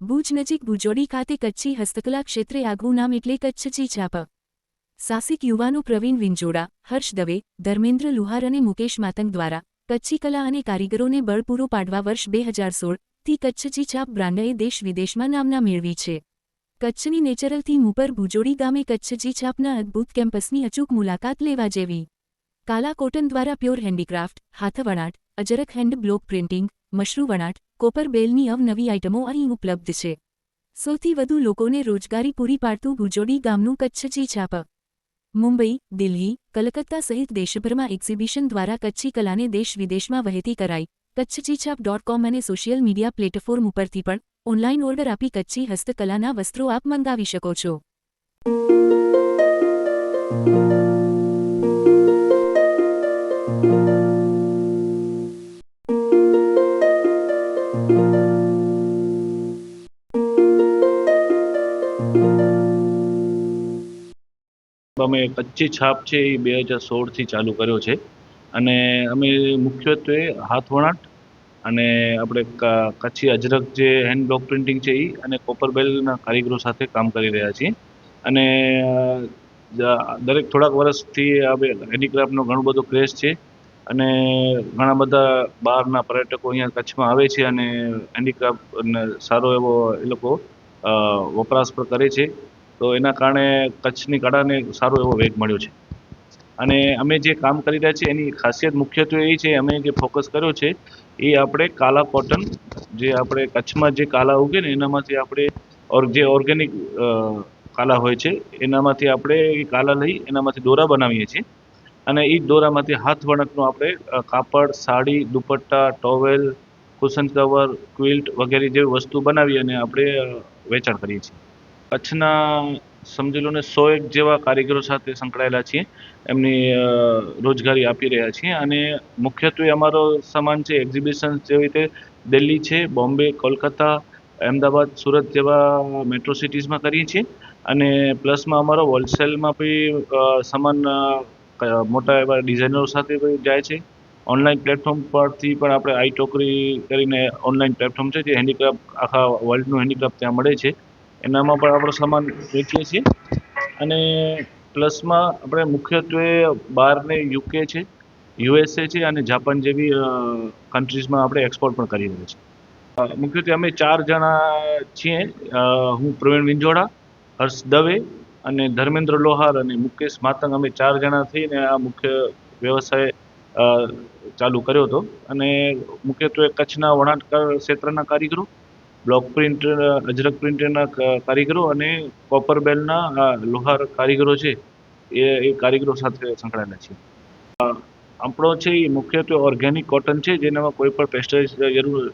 ભુજ નજીક ભુજોડી ખાતે કચ્છી હસ્તકલા ક્ષેત્રે આગવું નામ એટલે કચ્છચી છાપ. સાહસિક યુવાનો પ્રવીણ વિંજોડા, હર્ષ દવે, ધર્મેન્દ્ર લુહાર અને મુકેશ માતંગ દ્વારા કચ્છી કલા અને કારીગરોને બળ પૂરો પાડવા વર્ષ બે હજાર સોળથી કચ્છચી છાપ બ્રાન્ડએ દેશ વિદેશમાં નામના મેળવી છે. કચ્છની નેચરલ થીમ ઉપર ભુજોડી ગામે કચ્છચી છાપના અદ્ભુત કેમ્પસની અચૂક મુલાકાત લેવા જેવી. કાલા કોટન દ્વારા pure handicraft, હાથવણાટ Ajrakh hand block printing mashru વણાટ, કોપર બેલની અવનવી આઇટમો અહીં ઉપલબ્ધ છે. સૌથી વધુ લોકોને રોજગારી પૂરી પાડતું ભુજોડી ગામનું કચ્છચી છાપ. મુંબઈ, દિલ્હી, કલકત્તા સહિત દેશભરમાં એક્ઝિબિશન દ્વારા કચ્છી કલાને દેશ વિદેશમાં વહેતી કરાઈ. કચ્છજી છાપ ડોટ કોમ અને સોશિયલ મીડિયા પ્લેટફોર્મ ઉપરથી પણ ઓનલાઈન ઓર્ડર આપી કચ્છી હસ્તકલાના વસ્ત્રો આપ મંગાવી શકો છો. અમે કચ્છી છાપ છે એ બે હજાર સોળથી ચાલુ કર્યો છે. અને અમે મુખ્યત્વે હાથવણાટ અને આપણે કચ્છી અજરક જે હેન્ડ બ્લોક પ્રિન્ટિંગ છે એ અને કોપર બેલના કારીગરો સાથે કામ કરી રહ્યા છીએ. અને દરેક થોડાક વર્ષથી આપણે હેન્ડીક્રાફ્ટનો ઘણો બધો ક્રેઝ છે. અને ઘણા બધા બહારના પર્યટકો અહીંયા કચ્છમાં આવે છે અને હેન્ડીક્રાફ્ટ સારો એવો એ લોકો વપરાશ પણ કરે છે. તો એના કારણે કચ્છની કળાને સારો એવો વેગ મળ્યો છે. અને અમે જે કામ કરી રહ્યા છીએ, એની ખાસિયત મુખ્યત્વે એ છે, અમે જે ફોકસ કર્યો છે, એ આપણે કાલા કોટન જે આપણે કચ્છમાં જે કાલા ઉગે ને, એનામાંથી આપણે ઓર, જે ઓર્ગેનિક કાલા હોય છે, એનામાંથી આપણે એ કાલા લઈ, એનામાંથી દોરા બનાવીએ છીએ. અને એ દોરામાંથી હાથ વણકનું આપણે કાપડ, sari, dupatta towel cushion cover quilt વગેરે જેવી વસ્તુ બનાવી અને આપણે વેચાણ કરીએ છીએ. કચ્છના સમજી લો ને સો એક જેવા કારીગરો સાથે સંકળાયેલા છીએ. એમની રોજગારી આપી રહ્યા છીએ અને મુખ્યત્વે અમારો સામાન છે એક્ઝિબિશન જેવી રીતે દિલ્હી છે, બોમ્બે, કોલકાતા, અમદાવાદ, સુરત જેવા મેટ્રો સિટીઝમાં કરીએ છીએ. અને પ્લસમાં અમારો હોલસેલમાં બી સામાન મોટા એવા ડિઝાઇનરો સાથે બી જાય છે. ઓનલાઈન પ્લેટફોર્મ પરથી પણ આપણે આઈ ટોકરી કરીને ઓનલાઈન પ્લેટફોર્મ છે જે હેન્ડીક્રાફ્ટ આખા વર્લ્ડનું હેન્ડીક્રાફ્ટ ત્યાં મળે છે. એનામાં પણ આપણો સામાન વેચીએ છીએ. અને પ્લસમાં આપણે મુખ્યત્વે બહારને યુકે છે, યુએસએ છે અને જાપાન જેવી કન્ટ્રીઝમાં આપણે એક્સપોર્ટ પણ કરી રહ્યા છીએ. મુખ્યત્વે અમે ચાર જણા છીએ. હું પ્રવીણ વિંજોડા, હર્ષ દવે અને ધર્મેન્દ્ર લોહાર અને મુકેશ માતંગ. અમે ચાર જણા થઈને આ મુખ્ય વ્યવસાય ચાલુ કર્યો હતો. અને મુખ્યત્વે કચ્છના વણાટકાર ક્ષેત્રના કારીગરો બ્લોક પ્રિન્ટ, અજરક પ્રિન્ટના કારીગરો અને કોપર બેલના લોહાર કારીગરો છે, એ એ કારીગરો સાથે સંકળાયેલા છે. આપણો છે એ મુખ્યત્વે ઓર્ગેનિક કોટન છે, જેનામાં કોઈ પણ પેસ્ટરાઇઝ જરૂર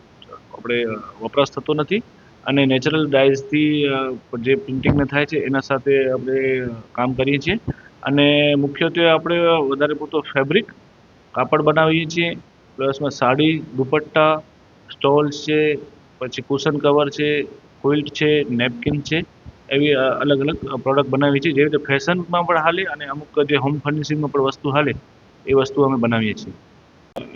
આપણે વપરાશ થતો નથી અને નેચરલ ડાયઝથી જે પ્રિન્ટિંગને થાય છે, એના સાથે આપણે કામ કરીએ છીએ. અને મુખ્યત્વે આપણે વધારે પૂરતો ફેબ્રિક કાપડ બનાવીએ છીએ, પ્લસમાં સાડી, દુપટ્ટા, સ્ટોલ્સ છે પછી કુશન કવર છે ક્વિલ્ટ છે નેપકિન છે, એવી અલગ અલગ પ્રોડક્ટ બનાવીએ છીએ. જેવી રીતે ફેશનમાં પણ હાલે અને અમુક જે હોમ ફર્નિશિંગમાં પણ વસ્તુ હાલે, એ વસ્તુ અમે બનાવીએ છીએ.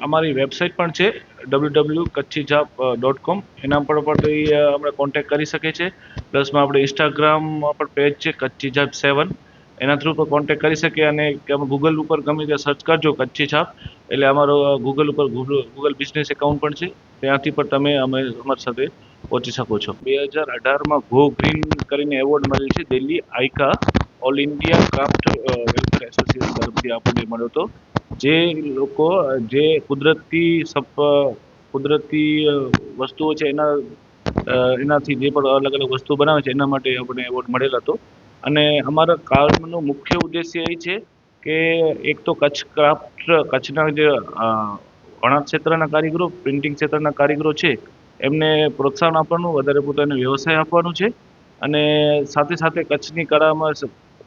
અમારી વેબસાઇટ પણ છે ડબલ્યુ ડબલ્યુ કચ્છી જાપ ડોટ કોમ એના પર પણ એ આપણે કોન્ટેક્ટ કરી શકે છે પ્લસમાં આપણે ઇન્સ્ટાગ્રામમાં પણ પેજ છે કચ્છી જાપ સેવન એના થ્રુ પણ કોન્ટેક્ટ કરી શકે અને ગૂગલ ઉપર ગમે ત્યાં સર્ચ કરજો કચ્છી છાપ એટલે અમારો ગૂગલ ઉપર ગૂગલ બિઝનેસ એકાઉન્ટ પણ છે. ત્યાંથી પણ તમે અમે અમારી સાથે પહોંચી શકો છો. બે હજાર અઢારમાં ગો ગ્રીન કરીને એવોર્ડ મળેલ છે Delhi Ica all India craft welfare association તરફથી આપણને મળ્યો હતો. જે લોકો, જે કુદરતી સપ કુદરતી વસ્તુઓ છે એના એનાથી જે પણ અલગ અલગ વસ્તુ બનાવે છે એના માટે આપણને એવોર્ડ મળેલ હતો. અને અમારા કામનો મુખ્ય ઉદ્દેશ્ય એ છે કે એક તો કચ્છ ક્રાફ્ટ કચ્છના જે વણાટ ક્ષેત્રના કારીગરો, પ્રિન્ટિંગ ક્ષેત્રના કારીગરો છે, એમને પ્રોત્સાહન આપવાનું, વધારે પોતાને વ્યવસાય આપવાનું છે અને સાથે સાથે કચ્છની કળામાં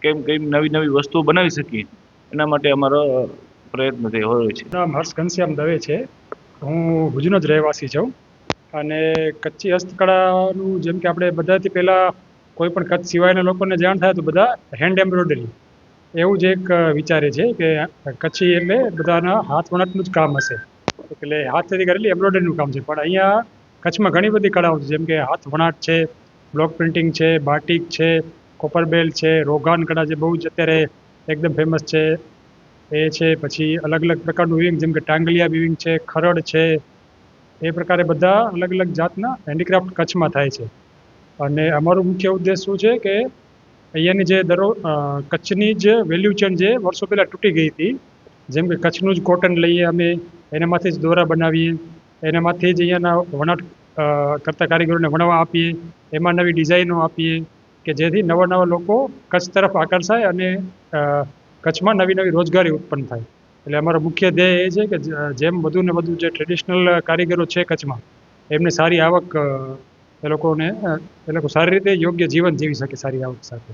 કેમ કેમ નવી નવી વસ્તુઓ બનાવી શકીએ, એના માટે અમારો પ્રયત્ન તે હોય છે. નામ હર્ષ ઘનશ્યામ દવે છે. હું ભુજનો જ રહેવાસી છું અને કચ્છી હસ્તકળાનું જેમ કે આપણે બધાથી પહેલાં કોઈ પણ કચ્છ સિવાયના લોકોને જાણ થાય તો બધા હેન્ડ એમ્બ્રોઇડરી એવું જ એક વિચારે છે કે કચ્છી એટલે બધાના હાથ વણાટનું જ કામ હશે. એટલે હાથેથી કરેલી એમ્બ્રોઇડરીનું કામ છે. પણ અહીંયા કચ્છમાં ઘણી બધી કળાઓ છે, જેમ કે હાથ વણાટ છે, બ્લોક પ્રિન્ટિંગ છે, બાટિક છે કોપરબેલ છે, રોગાન કળા જે બહુ જ અત્યારે એકદમ ફેમસ છે. એ છે, પછી અલગ અલગ પ્રકારનું વિવિંગ જેમ કે ટાંગલિયા વિવિંગ છે, ખરડ છે. એ પ્રકારે બધા અલગ અલગ જાતના હેન્ડીક્રાફ્ટ કચ્છમાં થાય છે. અને અમારો મુખ્ય ઉદ્દેશ શું છે કે અહીંયાની જે દરો કચ્છની જ વેલ્યુ ચેન જે વર્ષો પહેલાં તૂટી ગઈ હતી જેમ કે કચ્છનું જ કોટન લઈએ અમે, એનામાંથી જ દોરા બનાવીએ, એનામાંથી જ અહીંયાના વણાટ કરતા કારીગરોને વણવા આપીએ, એમાં નવી ડિઝાઇનો આપીએ કે જેથી નવા નવા લોકો કચ્છ તરફ આકર્ષાય અને કચ્છમાં નવી નવી રોજગારી ઉત્પન્ન થાય. એટલે અમારો મુખ્ય ધ્યેય એ છે કે જેમ વધુ ને વધુ જે ટ્રેડિશનલ કારીગરો છે કચ્છમાં, એમને સારી આવક એ લોકોને એ લોકો સારી રીતે યોગ્ય જીવન જીવી શકે, સારી આવક સાથે.